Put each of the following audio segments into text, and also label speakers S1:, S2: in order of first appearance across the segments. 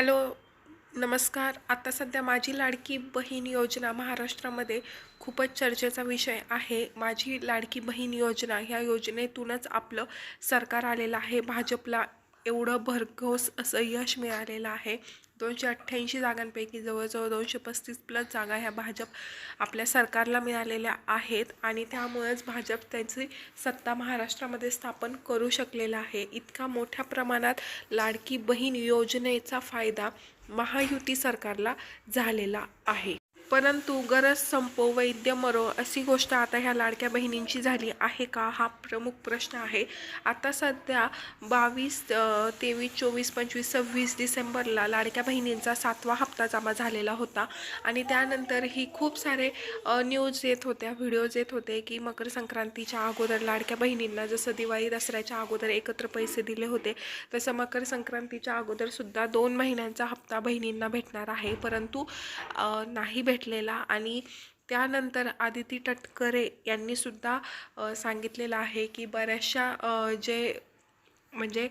S1: Hello नमस्कार. आता सध्या माझी लाडकी बहीण योजना महाराष्ट्रामध्ये खूपच चर्चेचा विषय आहे. माझी लाडकी बहीण योजना ह्या योजनेतूनच आपलं सरकार आलेलं आहे. भाजपला एवढं भरघोस असं यश मिळालेलं आहे. दोनशे अठ्ठ्याऐंशी जागांपैकी जवळजवळ दोनशे पस्तीस प्लस जागा ह्या भाजप आपल्या सरकारला मिळालेल्या आहेत आणि त्यामुळेच भाजप त्यांची सत्ता महाराष्ट्रामध्ये स्थापन करू शकलेला आहे. इतका मोठ्या प्रमाणात लाडकी बहीण योजनेचा फायदा महायुती सरकारला झालेला आहे. परंतु गरज संपो वैद्य मरो अशी गोष्ट आता ह्या लाडक्या बहिणींची झाली आहे का? हा प्रमुख प्रश्न आहे. आता सध्या बावीस तेवीस चोवीस पंचवीस सव्वीस डिसेंबरला लाडक्या बहिणींचा सातवा हप्ता जमा झालेला होता. आणि त्यानंतर ही खूप सारे न्यूज येत होत्या व्हिडिओज येत होते की मकर संक्रांतीच्या अगोदर लाडक्या बहिणींना जसं दिवाळी दसऱ्याच्या अगोदर एकत्र पैसे दिले होते तसं मकर संक्रांतीच्या अगोदरसुद्धा दोन महिन्यांचा हप्ता बहिणींना भेटणार आहे. परंतु नाही भेट भेटलेला आणि त्यानंतर आदिती तटकरे यांनी सुद्धा सांगितलेलं आहे की बऱ्याचशा जे म्हणजे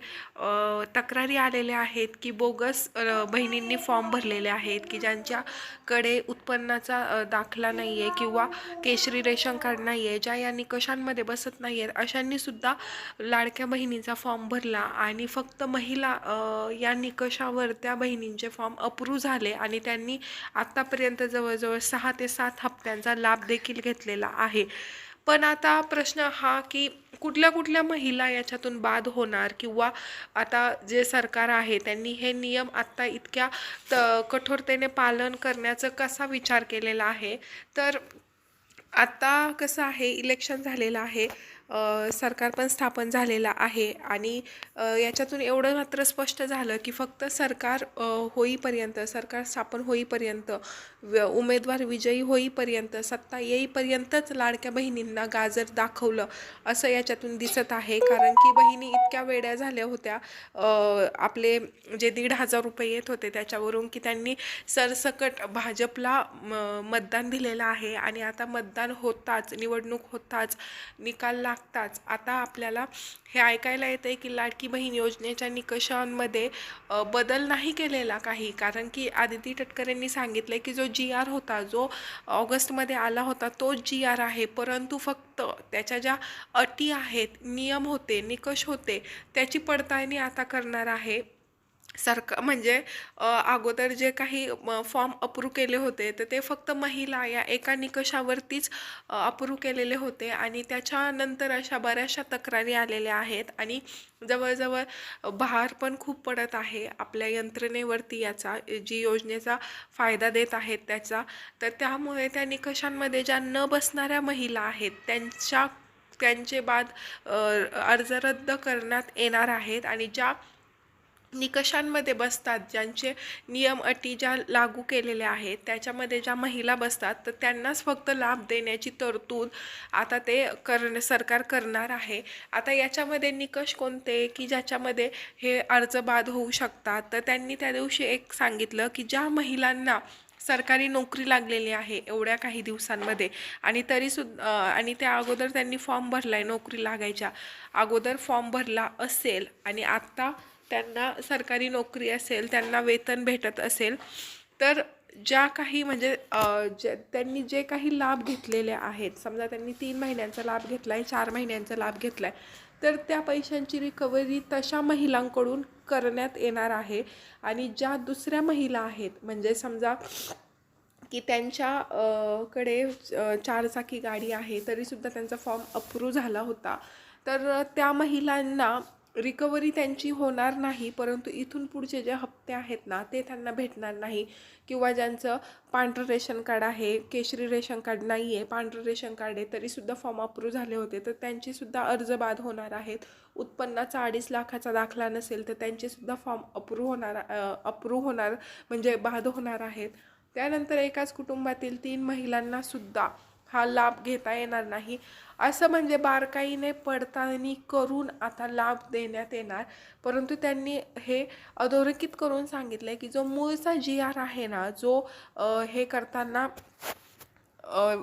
S1: तक्रारी आलेल्या आहेत की बोगस बहिणींनी फॉर्म भरलेले आहेत की ज्यांच्याकडे उत्पन्नाचा दाखला नाही आहे किंवा केशरी रेशन कार्ड नाही आहे ज्या या निकषांमध्ये बसत नाही आहेत अशांनीसुद्धा लाडक्या बहिणीचा फॉर्म भरला आणि फक्त महिला या निकषावर त्या बहिणींचे फॉर्म अप्रूव्ह झाले आणि त्यांनी आत्तापर्यंत जवळजवळ सहा ते सात हप्त्यांचा लाभ देखील घेतलेला आहे. पण आता प्रश्न हा की कुठल्या कुठल्या महिला याच्यातून बाद होणार किंवा आता जे सरकार आहे त्यांनी हे नियम आत्ता इतक्या त कठोरतेने पालन करण्याचं कसा विचार केलेला आहे? तर आत्ता कसं आहे? इलेक्शन झालेलं आहे. सरकार पण स्थापन झालेलं आहे आणि याच्यातून एवढं मात्र स्पष्ट झालं की फक्त सरकार होईपर्यंत सरकार स्थापन होईपर्यंत व उमेदवार विजयी होईपर्यंत सत्ता येईपर्यंतच लाडक्या बहिणींना गाजर दाखवलं असं याच्यातून दिसत आहे. कारण की बहिणी इतक्या वेड्या झाल्या होत्या आपले जे दीड हजार रुपये येत होते त्याच्यावरून की त्यांनी सरसकट भाजपला म, मतदान दिलेलं आहे आणि आता मतदान होताच निवडणूक होताच निकाल लागताच. आता आपल्याला हे ऐकायला येतं आहे की लाडकी बहीण योजनेच्या निकषांमध्ये बदल नाही केलेला काही. कारण की आदिती टटकरेंनी सांगितलं की जो जी आर होता जो ऑगस्टमध्ये आला होता तोच जी आर आहे. परंतु फक्त त्याच्या ज्या अटी आहेत नियम होते निकष होते त्याची पडताळणी आता करणार आहे. सरकार म्हणजे अगोदर जे काही फॉर्म अप्रूव्ह केले होते तर ते फक्त महिला या एका निकषावरतीच अप्रूव्ह केलेले होते आणि त्याच्यानंतर अशा बऱ्याचशा तक्रारी आलेल्या आहेत आणि जवळजवळ भार पण खूप पडत आहे आपल्या यंत्रणेवरती याचा जी योजनेचा फायदा देत आहेत त्याचा. तर त्यामुळे त्या निकषांमध्ये ज्या न बसणाऱ्या महिला आहेत त्यांच्या त्यांचे बाद अर्ज रद्द करण्यात येणार आहेत आणि ज्या निकषांमध्ये बसतात ज्यांचे नियम अटी ज्या लागू केलेल्या आहेत त्याच्यामध्ये ज्या महिला बसतात तर त्यांनाच फक्त लाभ देण्याची तरतूद आता ते कर सरकार करणार आहे. आता याच्यामध्ये निकष कोणते की ज्याच्यामध्ये हे अर्ज बाद होऊ शकतात? तर त्यांनी त्या दिवशी एक सांगितलं की ज्या महिलांना सरकारी नोकरी लागलेली आहे एवढ्या काही दिवसांमध्ये आणि तरीसुद्धा आणि त्या अगोदर त्यांनी फॉर्म भरला आहे नोकरी लागायच्या. अगोदर फॉर्म भरला असेल आणि आत्ता त्यांना सरकारी नोकरी असेल त्यांना वेतन भेटत असेल तर ज्या काही म्हणजे जे ज्या त्यांनी जे काही लाभ घेतलेले आहेत समजा त्यांनी तीन महिन्यांचा लाभ घेतला आहे चार महिन्यांचा लाभ घेतला आहे तर त्या पैशांची रिकव्हरी तशा महिलांकडून करण्यात येणार आहे. आणि ज्या दुसऱ्या महिला आहेत म्हणजे समजा की त्यांच्या कडे चारचाकी गाडी आहे तरीसुद्धा त्यांचा फॉर्म अप्रूव्ह झाला होता तर त्या महिलांना रिकव्हरी त्यांची होणार नाही परंतु इथून पुढचे जे हप्ते आहेत ना ते त्यांना भेटणार नाही. किंवा ज्यांचं पांढरं रेशन कार्ड आहे केशरी रेशन कार्ड नाही आहे पांढरं रेशन कार्ड आहे तरीसुद्धा फॉर्म अप्रूव्ह झाले होते तर त्यांचीसुद्धा अर्ज बाद होणार आहेत. उत्पन्नाचा अडीच लाखाचा दाखला नसेल तर त्यांचेसुद्धा फॉर्म अप्रूव्ह होणार अप्रूव्ह होणार म्हणजे बाद होणार आहेत. त्यानंतर एकाच कुटुंबातील तीन महिलांनासुद्धा हा लाभ घेता येणार नाही. असं म्हणजे बारकाईने पडताळणी करून आता लाभ देण्यात येणार. परंतु त्यांनी हे अधोरेखित करून सांगितलं की जो मूळचा जी आर आहे ना जो हे करताना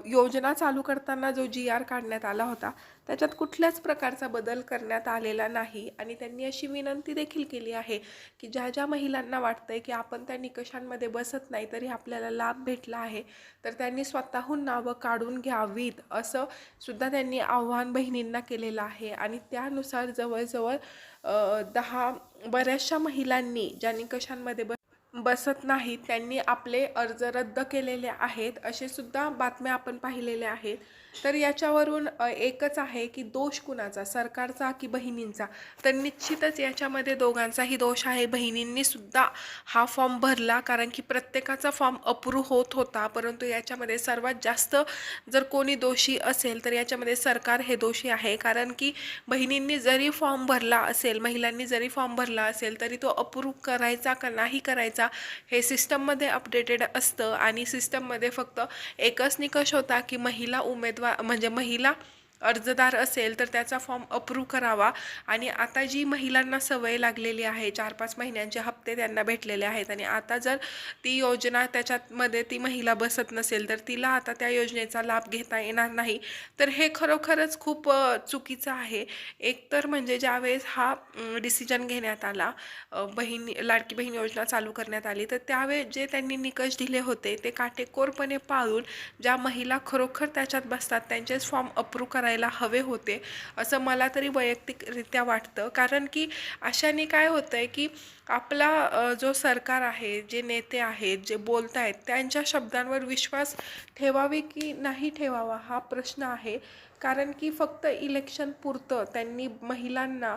S1: योजना चालू करताना जो जी आर काढण्यात आला होता त्याच्यात कुठल्याच प्रकारचा बदल करण्यात आलेला नाही. आणि त्यांनी अशी विनंती देखील केली आहे की ज्या ज्या महिलांना वाटतं आहे की आपण त्या निकषांमध्ये बसत नाही तरी आपल्याला लाभ भेटला आहे तर त्यांनी स्वतःहून नावं काढून घ्यावीत असं सुद्धा त्यांनी आव्हान बहिणींना केलेलं आहे. आणि त्यानुसार जवळजवळ दहा बऱ्याचशा महिलांनी ज्या निकषांमध्ये बस बसत नाहीत त्यांनी आपले अर्ज रद्द केलेले आहेत असे सुद्धा बातम्या आपण पाहिलेल्या आहेत. तर याच्यावरून एकच आहे की दोष कुणाचा? सरकारचा की बहिणींचा? तर निश्चितच याच्यामध्ये दोघांचाही दोष आहे. बहिणींनी सुद्धा हा फॉर्म भरला कारण की प्रत्येकाचा फॉर्म अप्रूव्ह होत होता. परंतु याच्यामध्ये सर्वात जास्त जर कोणी दोषी असेल तर याच्यामध्ये सरकार हे दोषी आहे. कारण की बहिणींनी जरी फॉर्म भरला असेल महिलांनी जरी फॉर्म भरला असेल तरी तो अप्रूव्ह करायचा का नाही करायचा हे सिस्टममध्ये अपडेटेड असतं. आणि सिस्टममध्ये फक्त एकच निकष होता की महिला उमेदवार म्हणजे महिला अर्जदार असेल तर त्याचा फॉर्म अप्रूव्ह करावा. आणि आता जी महिलांना सवय लागलेली आहे चार पाच महिन्यांचे हप्ते त्यांना भेटलेले आहेत. आणि आता जर ती योजना त्याच्यामध्ये ती महिला बसत नसेल तर तिला आता त्या योजनेचा लाभ घेता येणार नाही. तर हे खरोखरच खूप चुकीचं आहे. एकतर म्हणजे ज्यावेळेस हा डिसिजन घेण्यात आला बहीण लाडकी बहीण योजना चालू करण्यात आली तर त्यावेळेस जे त्यांनी निकष दिले होते ते काटेकोरपणे पाळून ज्या महिला खरोखर त्याच्यात बसतात त्यांचेच फॉर्म अप्रूव्ह करायला हवे होते असं मला तरी वैयक्तिकरित्या वाटतं. कारण की अशाने काय होतं आहे की आपला जो सरकार आहे जे नेते आहेत जे बोलत आहेत त्यांच्या शब्दांवर विश्वास ठेवावे की नाही ठेवावा हा प्रश्न आहे. कारण की फक्त इलेक्शन पुरतं त्यांनी महिलांना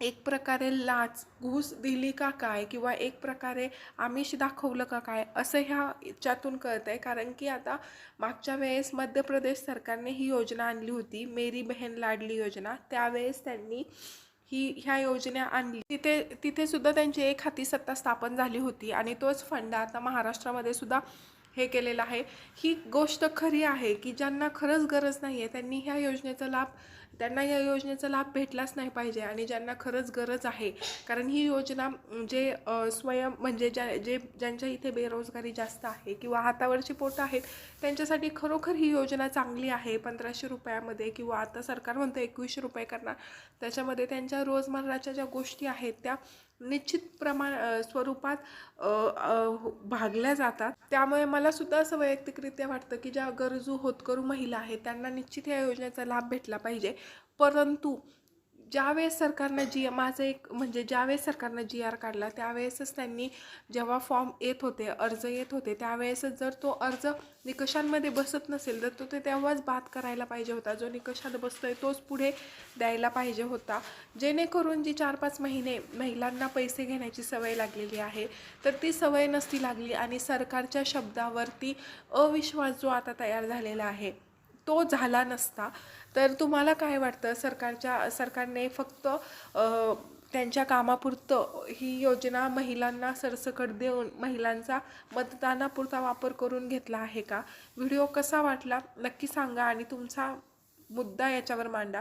S1: एक प्रकारे लाच घूस दिली का काय किंवा एक प्रकारे आमिष दाखवलं का काय असं ह्या याच्यातून कळतं आहे कारण की आता मागच्या वेळेस मध्य प्रदेश सरकारने ही योजना आणली होती मेरी बहन लाडली योजना. त्यावेळेस त्यांनी ही ह्या योजना आणली. तिथे तिथेसुद्धा त्यांची एक हाती सत्ता स्थापन झाली होती आणि तोच फंड आता महाराष्ट्रामध्ये सुद्धा हे केलेलं आहे. ही गोष्ट खरी आहे की ज्यांना खरंच गरज नाही आहे त्यांनी ह्या योजनेचा लाभ त्यांना या योजनेचा लाभ भेटलाच नाही पाहिजे आणि ज्यांना खरंच गरज आहे. कारण ही योजना जे स्वयं म्हणजे ज्या जे ज्यांच्या इथे बेरोजगारी जास्त आहे किंवा हातावरची पोटं आहेत त्यांच्यासाठी खरोखर ही योजना चांगली आहे. पंधराशे रुपयामध्ये किंवा आता सरकार म्हणतं एकवीसशे रुपये करणार. त्याच्यामध्ये त्यांच्या रोजमर्राच्या ज्या गोष्टी आहेत त्या निश्चित प्रमाण स्वरूपात भागल्या जातात. त्यामुळे मला सुद्धा असं वैयक्तिकरित्या वाटतं की ज्या गरजू होतकरू महिला आहेत त्यांना निश्चित या योजनेचा लाभ भेटला पाहिजे. परंतु ज्यावेळेस सरकारनं जी माझं एक म्हणजे ज्यावेळेस सरकारनं जी आर काढला त्यावेळेसच त्यांनी जेव्हा फॉर्म येत होते अर्ज येत होते त्यावेळेसच जर तो अर्ज निकषांमध्ये बसत नसेल तर तो ते तेव्हाच बाद करायला पाहिजे होता. जो निकषात बसतोय तोच पुढे द्यायला पाहिजे होता. जेणेकरून जी चार पाच महिने महिलांना पैसे घेण्याची सवय लागलेली आहे तर ती सवय नसती लागली आणि सरकारच्या शब्दावरती अविश्वास जो आता तयार झालेला आहे तो झाला नसता. तर तुम्हाला काय वाटतं? सरकारच्या सरकारने फक्त त्यांच्या कामापुरतं ही योजना महिलांना सरसकट देऊन महिलांचा मतदानापुरता वापर करून घेतला आहे का? व्हिडिओ कसा वाटला? नक्की सांगा आणि तुमचा मुद्दा याच्यावर मांडा.